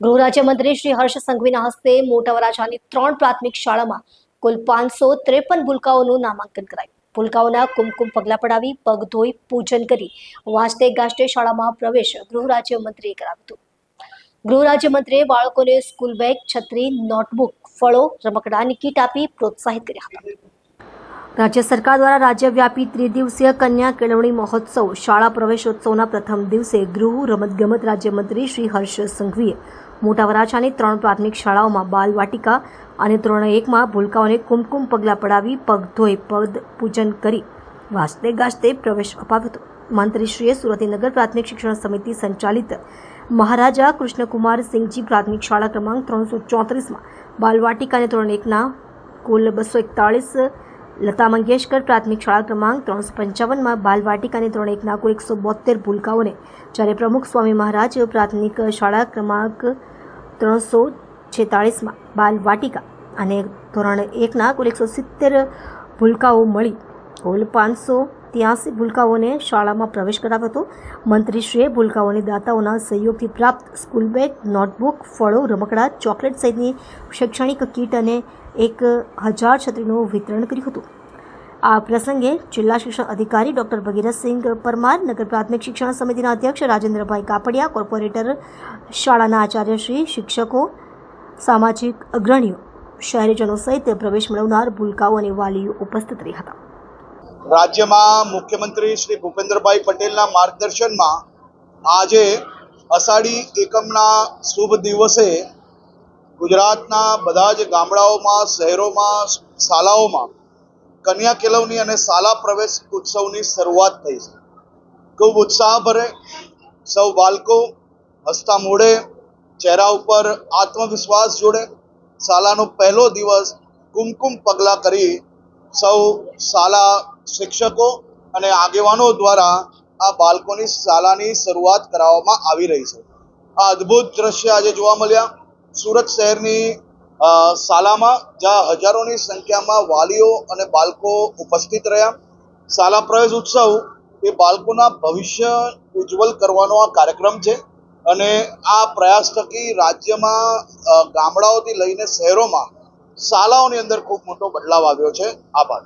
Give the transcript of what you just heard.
ગૃહ રાજ્યમંત્રી શ્રી હર્ષ સંઘવીના હસ્તે મોટા ત્રણ પ્રાથમિક શાળામાં કુલ પાંચસો ત્રેપન ભૂલકાઓનું નામાંકન કરાયું. ભૂલકાઓના કુમકુમ પગલા પડાવી પગ ધોઈ પૂજન કરી વાંચતે ગાજતે શાળામાં પ્રવેશ ગૃહ રાજ્યમંત્રીએ કરાવ્યું હતું. ગૃહ રાજ્યમંત્રીએ બાળકોને સ્કૂલ બેગ, છત્રી, નોટબુક, ફળો, રમકડાની કીટ આપી પ્રોત્સાહિત કર્યા હતા. રાજ્ય સરકાર દ્વારા રાજ્યવ્યાપી ત્રિદિવસીય કન્યા કેળવણી મહોત્સવ, શાળા પ્રવેશોત્સવના પ્રથમ દિવસે ગૃહ રમતગમત રાજ્યમંત્રી શ્રી હર્ષ સંઘવીએ મોટા વરાછાની ત્રણ પ્રાથમિક શાળાઓમાં બાલ વાટિકા અને ધોરણ એકમાં ભૂલકાઓને કુમકુમ પગલાં પડાવી પગ ધોઈ પદ પૂજન કરી વાસતે ગાજતે પ્રવેશ અપાવ્યો હતો. મંત્રીશ્રીએ સુરતીનગર પ્રાથમિક શિક્ષણ સમિતિ સંચાલિત મહારાજા કૃષ્ણકુમાર સિંહજી પ્રાથમિક શાળા ક્રમાંક ત્રણસો ચોત્રીસમાં બાલવાટિકા અને ધોરણ એકના કુલ બસો એકતાળીસ લતા મંગેશકર પ્રાથમિક શાળા ક્રમાંક ત્રણસો પંચાવનમાં બાલવાટિકા અને ધોરણ એકના કુલ એકસો બોતેર ભૂલકાઓને જ્યારે પ્રમુખ સ્વામી મહારાજ પ્રાથમિક શાળા ક્રમાંક ત્રણસો છેતાળીસમાં બાલવાટિકા અને ધોરણ એકના કુલ એકસો સિત્તેર ભૂલકાઓ મળી. કુલ પાંચસો ત્યાંસી ભૂલકાઓને શાળામાં પ્રવેશ કરાવ્યો હતો મંત્રીશ્રીએ ભૂલકાઓને દાતાઓના સહયોગથી પ્રાપ્ત સ્કૂલ બેગ, નોટબુક, ફળો, રમકડા, ચોકલેટ સહિતની શૈક્ષણિક કીટ અને એક હજાર છત્રીનું વિતરણ કર્યું હતું. આ પ્રસંગે જિલ્લા શિક્ષણ અધિકારી ડોક્ટર ભગીરથસિંહ પરમાર, નગર પ્રાથમિક શિક્ષણ સમિતિના અધ્યક્ષ રાજેન્દ્રભાઈ કાપડિયા, કોર્પોરેટર શાળાના આચાર્યશ્રી શિક્ષકો, સામાજિક અગ્રણીઓ, શહેરીજનો સહિત પ્રવેશ મેળવનાર ભૂલકાઓ અને વાલીઓ ઉપસ્થિત રહ્યા હતા. રાજ્યમાં મુખ્યમંત્રી શ્રી ભૂપેન્દ્રભાઈ પટેલના માર્ગદર્શનમાં આજે અષાઢી એકમના શુભ દિવસે ગુજરાતના બધા જ ગામડાઓમાં, શહેરોમાં, શાળાઓમાં કન્યા કેળવણી અને શાળા પ્રવેશ ઉત્સવની શરૂઆત થઈ છે. ખૂબ ઉત્સાહ ભરે સૌ બાળકો હસતા મોઢે ચહેરા ઉપર આત્મવિશ્વાસ જોડે શાળાનો પહેલો દિવસ કુમકુમ પગલાં કરી સૌ શાળા શિક્ષકો અને આગેવાનો દ્વારા આ બાળકોની શાળાની શરૂઆત કરાવવામાં આવી રહી છે. આ અદ્ભુત દ્રશ્ય આજે જોવા મળ્યા. સુરત શહેરની શાલામાં જ્યાં હજારોની સંખ્યામાં વાલીઓ અને બાળકો ઉપસ્થિત રહ્યા. શાલા પ્રવેશ ઉત્સવ એ બાળકોના ભવિષ્ય ઉજ્જવલ કરવાનો આ કાર્યક્રમ છે અને આ પ્રયાસ થકી રાજ્યમાં ગામડાઓથી લઈને શહેરોમાં શાળાઓની અંદર ખૂબ મોટો બદલાવ આવ્યો છે. આભાર.